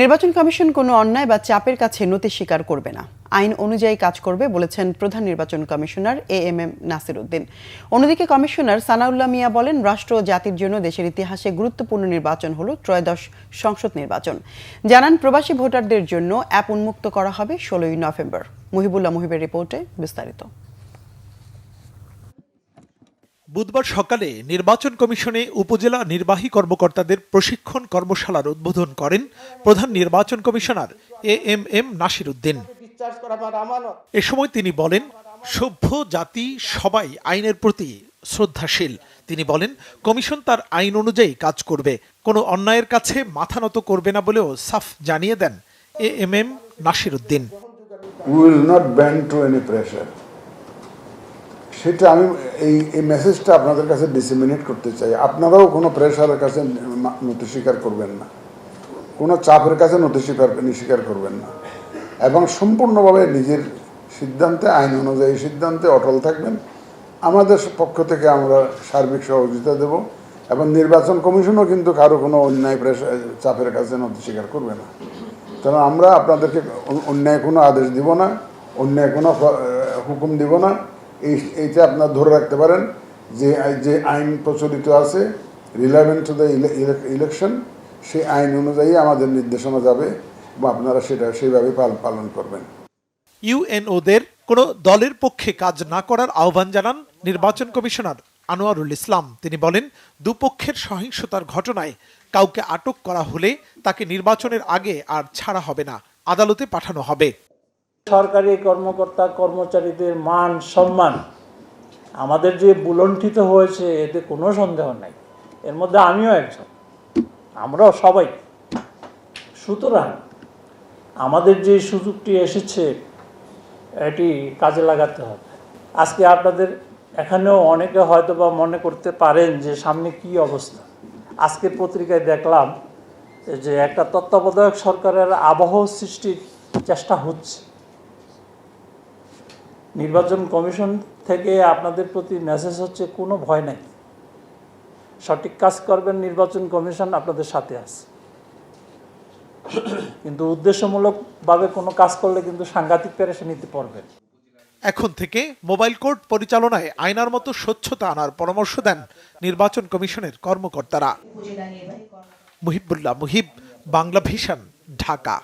নির্বাচন কমিশন কোনো অন্যায় বা চাপের কাছে নতি স্বীকার করবে না। আইন অনুযায়ী কাজ করবে বলেছেন প্রধান নির্বাচন commissioner A M M Nasir Uddin অন্যদিকে কমিশনার সানাউল্লাহ মিয়া বলেন, রাষ্ট্র ও জাতির জন্য দেশের ইতিহাসে গুরুত্বপূর্ণ নির্বাচন হল ত্রয়োদশ সংসদ নির্বাচন। জানান, প্রবাসী ভোটারদের জন্য অ্যাপ উন্মুক্ত করা হবে ষোলোই নভেম্বর। মুহিবুল্লাহ মুহিবের রিপোর্টে বিস্তারিত। বুধবার সকালে নির্বাচন কমিশনে উপজেলা নির্বাহী কর্মকর্তাদের প্রশিক্ষণ কর্মশালার উদ্বোধন করেন প্রধান নির্বাচন commissioner A M M Nasir Uddin এ সময় তিনি বলেন, সভ্য জাতি সবাই আইনের প্রতি শ্রদ্ধাশীল। তিনি বলেন, কমিশন তার আইন অনুযায়ী কাজ করবে, কোনো অন্যায়ের কাছে মাথা নত করবে না বলেও সাফ জানিয়ে দেন A M M Nasir Uddin will not bend to any pressure. সেটা আমি এই এই মেসেজটা আপনাদের কাছে ডিসিমিনেট করতে চাই। আপনারাও কোনো প্রেশারের কাছে নথি স্বীকার করবেন না। কোনো চাপের কাছে নথি স্বীকার স্বীকার করবেন না। এবং সম্পূর্ণভাবে নিজের সিদ্ধান্তে, আইন অনুযায়ী সিদ্ধান্তে অটল থাকবেন। আমাদের পক্ষ থেকে আমরা সার্বিক সহযোগিতা দেব এবং নির্বাচন কমিশনও কিন্তু কারও কোনো অন্যায় প্রেশার চাপের কাছে নথি স্বীকার করবে না। কারণ আমরা আপনাদেরকে অন্যায় কোনো আদেশ দিব না, অন্যায় কোনো হুকুম দিব না। এই, এইটা আপনার ধরে রাখতে পারেন যে যে আইন প্রচলিত আছে রিলেভেন্ট টু দ্য ইলেকশন সেই আইন অনুযায়ী আমাদের নির্দেশনা যাবে বা আপনারা সেটা সেইভাবে পালন করবেন। ইউএনওদের কোনো দলের পক্ষে কাজ না করার আহ্বান জানান নির্বাচন কমিশনার আনোয়ারুল ইসলাম। তিনি বলেন, দুপক্ষের সহিংসতার ঘটনায় কাউকে আটক করা হলে তাকে নির্বাচনের আগে আর ছাড়া হবে না, আদালতে পাঠানো হবে। সরকারি কর্মকর্তা, কর্মচারীদের মান, সম্মান আমাদের যে বুলণ্ঠিত হয়েছে, এতে কোনো সন্দেহ নাই। এর মধ্যে আমিও একজন। আমরাও সবাই। সুতরাং আমাদের যে সুযোগটি এসেছে, এটি কাজে লাগাতে হবে। আজকে আপনাদের এখানেও অনেকে হয়তো বা মনে করতে পারেন যে, সামনে কি অবস্থা? আজকে পত্রিকায় দেখলাম যে, একটা তত্ত্বাবধায়ক সরকারের আবহ সৃষ্টির চেষ্টা হচ্ছে। নির্বাচন কমিশন থেকে আপনাদের প্রতি মেসেজ হচ্ছে কোনো ভয় নাই। সঠিক কাজ করবেন নির্বাচন কমিশন আপনাদের সাথে আছে। কিন্তু উদ্দেশ্যমূলকভাবে কোনো কাজ করলে কিন্তু সাংঘাতিক পেরেশানিতে পড়বেন। এখন থেকে মোবাইল কোর্ট পরিচালনায় আয়নার মতো স্বচ্ছতা আনার পরামর্শ দেন নির্বাচন কমিশনের কর্মকর্তারা। মুহিবুল্লাহ মুহিব বাংলা ভিশন ঢাকা।